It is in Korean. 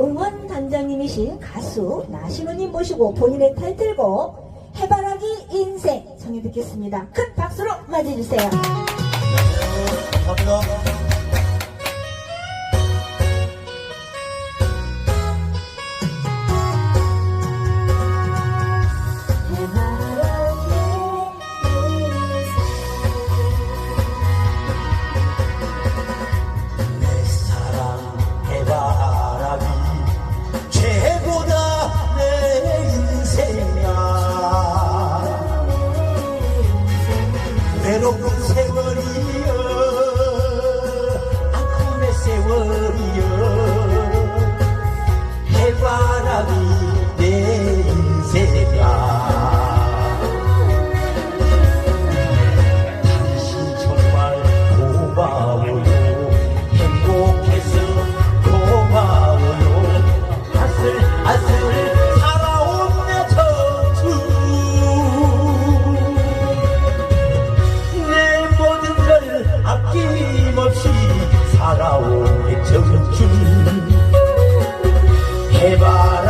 응원 단장님이신 가수 나시우님 모시고 본인의 타이틀곡 해바라기 인생 정해 듣겠습니다. 큰 박수로 맞이해주세요. 네, 감사합니다. no Para